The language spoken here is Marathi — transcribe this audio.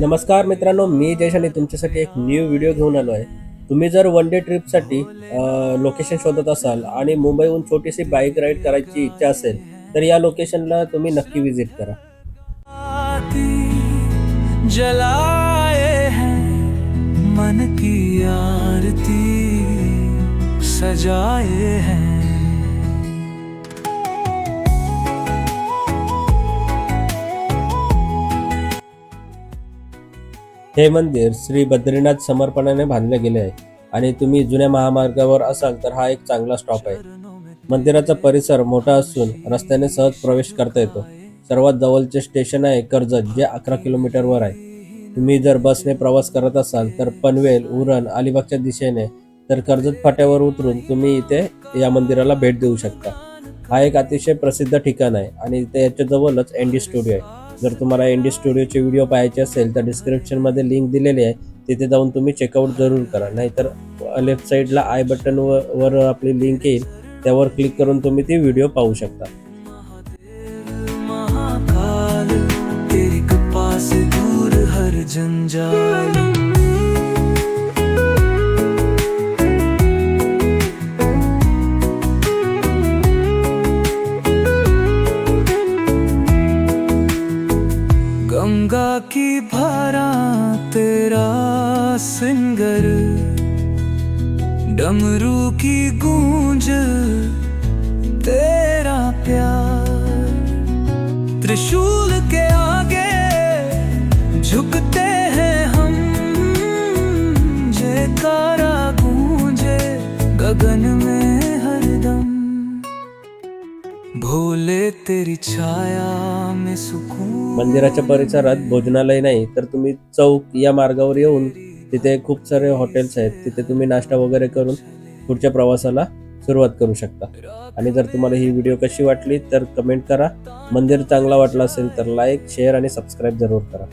नमस्कार मित्रांनो मी जयश आणि तुमच्यासाठी एक न्यू व्हिडिओ घेऊन आलो आहे. तुम्ही जर वन डे ट्रिपसाठी लोकेशन शोधत असाल आणि मुंबईहून छोटीशी बाईक राईड करायची इच्छा असेल तर या लोकेशनला तुम्ही नक्की विजिट करा. जलाए हैं मन की आरती सजाए हैं हे मंदिर श्री बद्रीनाथ समर्पणाने बांधले गेले आहे. आणि तुम्ही जुन्या महामार्गावर असाल तर हा एक चांगला स्टॉप आहे. मंदिराचा परिसर मोठा असून रस्त्याने सहज प्रवेश करता येतो. सर्वात जवळचे स्टेशन आहे कर्जत जे अकरा किलोमीटरवर आहे. तुम्ही जर बसने प्रवास करत असाल तर पनवेल उरण अलिबागच्या दिशेने तर कर्जत फाट्यावर उतरून तुम्ही इथे या मंदिराला भेट देऊ शकता. हा एक अतिशय प्रसिद्ध ठिकाण आहे आणि इथे याच्या जवळच एनडी स्टुडिओ आहे. जर तुम्हाला एनडी स्टुडिओचे व्हिडिओ पाहायचे असेल तर डिस्क्रिप्शनमध्ये लिंक दिलेली आहे. तिथे जाऊन तुम्ही चेकआउट जरूर करा. नाहीतर लेफ्ट साईडला आय बटन वर आपली लिंक येईल. त्यावर क्लिक करून तुम्ही ती व्हिडिओ पाहू शकता. महाकाल दूर हर जंजाल. गंगा की धारा तेरा सिंगर, डमरू की गूंज तेरा प्यार। त्रिशूल के आगे झुकते हैं हम, जयकारा गूंजे गगन में। भोले तेरी छाया में सुकून। मंदिराच्या परिसरात भोजनालय नाही तर तुम्ही चौक या मार्गावर येऊन तिथे खूप सारे हॉटेल्स आहेत तिथे तुम्ही नाश्ता वगैरे करून पुढच्या प्रवासाला सुरुवात करू शकता. आणि जर तुम्हाला ही व्हिडिओ कशी वाटली तर कमेंट करा. मंदिर चांगला वाटला असेल तर लाईक शेअर आणि सबस्क्राईब जरूर करा.